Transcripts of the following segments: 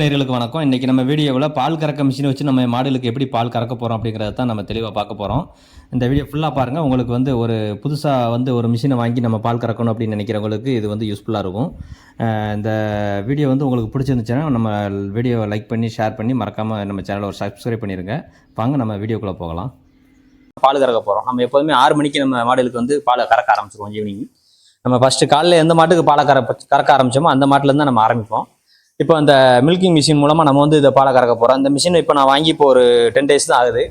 நேர்களுக்கு வணக்கம். இன்றைக்கி நம்ம வீடியோவில் பால் கறக்க மிஷின் வச்சு நம்ம மாடுகளுக்கு எப்படி பால் கறக்க போகிறோம் அப்படிங்கிறத தான் நம்ம தெளிவாக பார்க்க போகிறோம் இந்த வீடியோ ஃபுல்லாக பாருங்கள் உங்களுக்கு வந்து ஒரு புதுசாக வந்து ஒரு மிஷினை வாங்கி நம்ம பால் கறக்கணும் அப்படின்னு நினைக்கிறவங்களுக்கு இது வந்து யூஸ்ஃபுல்லாக இருக்கும். இந்த வீடியோ வந்து உங்களுக்கு பிடிச்சிருந்துச்சுன்னா நம்ம வீடியோவை லைக் பண்ணி ஷேர் பண்ணி மறக்காமல் நம்ம சேனலை ஒரு சப்ஸ்கிரைப் பண்ணிடுங்க வாங்க நம்ம வீடியோக்குள்ளே போகலாம். பால் கறக்க போகிறோம் நம்ம எப்போதுமே ஆறு மணிக்கு நம்ம மாடுகளுக்கு வந்து பால் கறக்க ஆரம்பிச்சிருவோம் ஈவினிங் நம்ம ஃபஸ்ட்டு காலையில் எந்த மாட்டுக்கு பாலை கற கறக்க ஆரம்பிச்சோமோ அந்த மாட்டிலேருந்து தான் நம்ம ஆரம்பிப்போம். இப்போ அந்த மில்கிங் மிஷின் மூலமாக நம்ம வந்து இதை பாலை கறக்க போகிறோம் அந்த மிஷின் இப்போ நான் வாங்கி இப்போ ஒரு டென் டேஸ் தான் ஆகுது.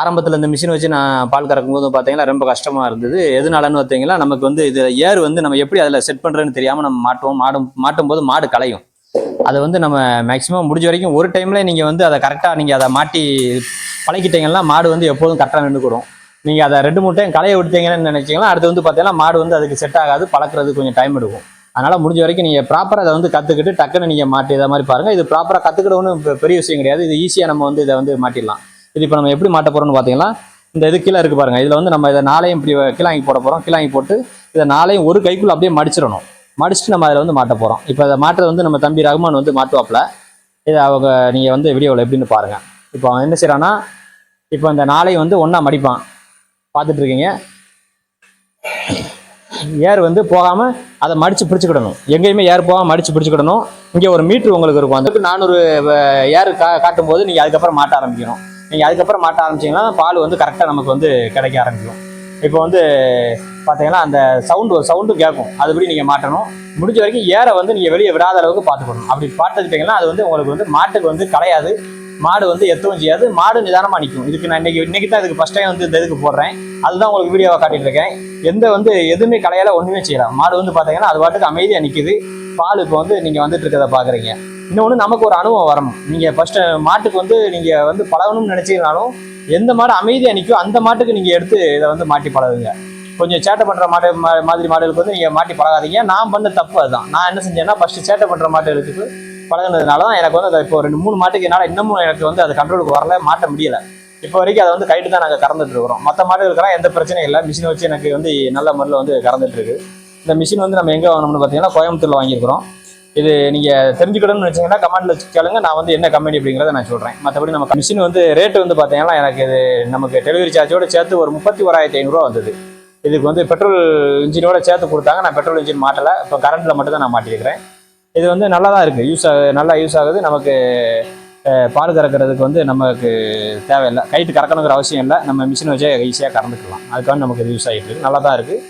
ஆரம்பத்தில் இந்த மிஷின் வச்சு நான் பால் கறக்கும் போது பார்த்தீங்கன்னா ரொம்ப கஷ்டமாக இருந்தது. எதனாலன்னு பார்த்தீங்கன்னா நமக்கு வந்து இது ஏர் வந்து நம்ம எப்படி அதில் செட் பண்ணுறதுன்னு தெரியாமல் நம்ம மாட்டுவோம். மாடும் மாட்டும் போது மாடு கலையும் அதை வந்து நம்ம மேக்ஸிமம் முடிஞ்ச வரைக்கும் ஒரு டைமில் நீங்கள் வந்து அதை கரெக்டாக நீங்கள் அதை மாட்டி பழகிட்டீங்கன்னா மாடு வந்து எப்போதும் கரெக்டாக நின்றுக்கூடும் நீங்கள் அதை ரெண்டு மூணு டைம் களையை விட்டீங்கன்னு நினைச்சீங்கன்னா அடுத்து வந்து பார்த்தீங்கன்னா மாடு வந்து அதுக்கு செட் ஆகாது. பழக்கிறது கொஞ்சம் டைம் எடுக்கும். அதனால் முடிஞ்ச வரைக்கும் நீங்கள் ப்ராப்பராக அதை வந்து கற்றுக்கிட்டு டக்குன்னு நீங்கள் மாட்டி இதை மாதிரி பாருங்கள் இது ப்ராப்பராக கற்றுக்கிட ஒன்றும் பெரிய விஷயம் கிடையாது. இது ஈஸியாக நம்ம வந்து இதை வந்து மாட்டிடலாம் இது இப்போ நம்ம எப்படி மாட்ட போகிறோம்னு பார்த்தீங்கன்னா இந்த இது கீழே இருக்குது பாருங்கள் இதில் வந்து நம்ம இதை நாளையும் இப்படி கீழாங்கி போட போகிறோம் கீழாங்கி போட்டு இதை நாளையும் ஒரு கைக்குள்ளே அப்படியே மடிச்சிடணும். மடிச்சுட்டு நம்ம அதில் வந்து மாட்ட போகிறோம் இப்போ அதை மாட்டுறது வந்து நம்ம தம்பி ரகுமான் வந்து மாட்டுவாப்பில் இதை அவங்க நீங்கள் வந்து வீடியோவில் எப்படின்னு பாருங்கள் இப்போ அவன் என்ன செய்கிறான்னா இப்போ இந்த நாளையும் வந்து ஒன்றா மடிப்பான். பார்த்துட்ருக்கீங்க ஏர் வந்து போகாமல் அதை மடித்து பிடிச்சிக்கிடணும். எங்கேயுமே ஏர் போகாமல் மடித்து பிடிச்சிக்கிடணும். இங்கே ஒரு மீட்ரு உங்களுக்கு இருக்கும். அதுக்கு நானூறு ஏர் கா காட்டும் போது நீங்கள் அதுக்கப்புறம் மாட்ட ஆரம்பிக்கணும். நீங்கள் அதுக்கப்புறம் மாட்ட ஆரம்பிச்சீங்கன்னா பால் வந்து கரெக்டாக நமக்கு வந்து கிடைக்க ஆரம்பிக்கும். இப்போ வந்து பார்த்தீங்கன்னா அந்த சவுண்டு ஒரு சவுண்டும் கேட்கும் அதுபடி நீங்கள் மாட்டணும். முடிஞ்ச வரைக்கும் ஏரை வந்து நீங்கள் வெளியே விடாத அளவுக்கு பார்த்துக்கணும். அப்படி பார்த்துக்கிட்டீங்கன்னா அது வந்து உங்களுக்கு வந்து மாட்டுக்கு வந்து கலையாது. மாடு வந்து எத்தவும் செய்யாது. மாடு நிதானமாக நிற்கும் இதுக்கு நான் இன்னைக்கு இன்னைக்கு தான் இதுக்கு ஃபஸ்ட் டைம் வந்து இந்த இதுக்கு போடுறேன். அதுதான் உங்களுக்கு வீடியோவை காட்டிட்டு இருக்கேன். எந்த வந்து எதுவுமே கலையால் ஒன்றுமே செய்யலாம் மாடு வந்து பார்த்தீங்கன்னா அது பாட்டுக்கு அமைதியாக நிற்கிது பால் இப்போ வந்து நீங்கள் வந்துட்டு இருக்கிறத பார்க்குறீங்க இன்னொன்று நமக்கு ஒரு அனுபவம் வரணும் நீங்கள் ஃபஸ்ட்டு மாட்டுக்கு வந்து நீங்கள் வந்து பழகணும்னு நினச்சிங்கனாலும் எந்த மாடு அமைதியாக நிற்கும் அந்த மாட்டுக்கு நீங்கள் எடுத்து இதை வந்து மாட்டி பழகுங்க. கொஞ்சம் சேட்டை பண்ணுற மாடு மா- மாதிரி மாடுகளுக்கு வந்து நீங்கள் மாட்டி பழகாதீங்க. நான் பண்ண தப்பு அதுதான். நான் என்ன செஞ்சேன்னா ஃபஸ்ட்டு சேட்டை பண்ணுற மாடுகளுக்கு பழகுனதுனால தான் எனக்கு வந்து அதை இப்போ ரெண்டு மூணு மாட்டுக்கு என்னால் இன்னமும் எனக்கு வந்து அது கண்ட்ரோலுக்கு வரல மாட்ட முடியல. இப்போ வரைக்கும் அதை வந்து கைட்டு தான் நாங்கள் கறந்துட்டு இருக்கிறோம். மற்ற மாடுகளுக்கெல்லாம் எந்த பிரச்சனையும் இல்லை. மிஷின் வச்சு எனக்கு வந்து நல்ல முறையில் வந்து கறந்துட்டு இருக்கு. இந்த மிஷின் வந்து நம்ம எங்கே வாங்கணும்னு பார்த்தீங்கன்னா கோயம்புத்தூரில் வாங்கியிருக்கிறோம். இது நீங்கள் தெரிஞ்சுக்கணும்னு வச்சிங்கன்னா கமெண்ட்டில் கேளுங்க. நான் வந்து என்ன கம்பெனி அப்படிங்கிறத நான் சொல்கிறேன் மற்றபடி நம்ம மிஷின் வந்து ரேட்டு வந்து பார்த்தீங்கன்னா எனக்கு இது நமக்கு டெலிவரி சார்ஜோடு சேர்த்து ஒரு முப்பத்தி ஓராயிரத்தி ஐநூறுரூவா வந்தது. இதுக்கு வந்து பெட்ரோல் இன்ஜினோட சேர்த்து கொடுத்தாங்க. நான் பெட்ரோல் இன்ஜின் மாட்டலை. இப்போ கரண்ட்டில் மட்டும் தான் நான் மாட்டியிருக்கிறேன். இது வந்து நல்லா தான் இருக்குது யூஸ் ஆகுது நல்லா யூஸ் ஆகுது. நமக்கு பால் கறக்கிறதுக்கு வந்து நமக்கு தேவையில்லை. கைட்டு கறக்கணுங்கிற அவசியம் இல்லை. நம்ம மிஷின் வச்சே ஈஸியாக கறந்துக்கலாம். அதுக்காக நமக்கு இது யூஸ் ஆகிட்டு இருக்குது நல்லா தான் இருக்குது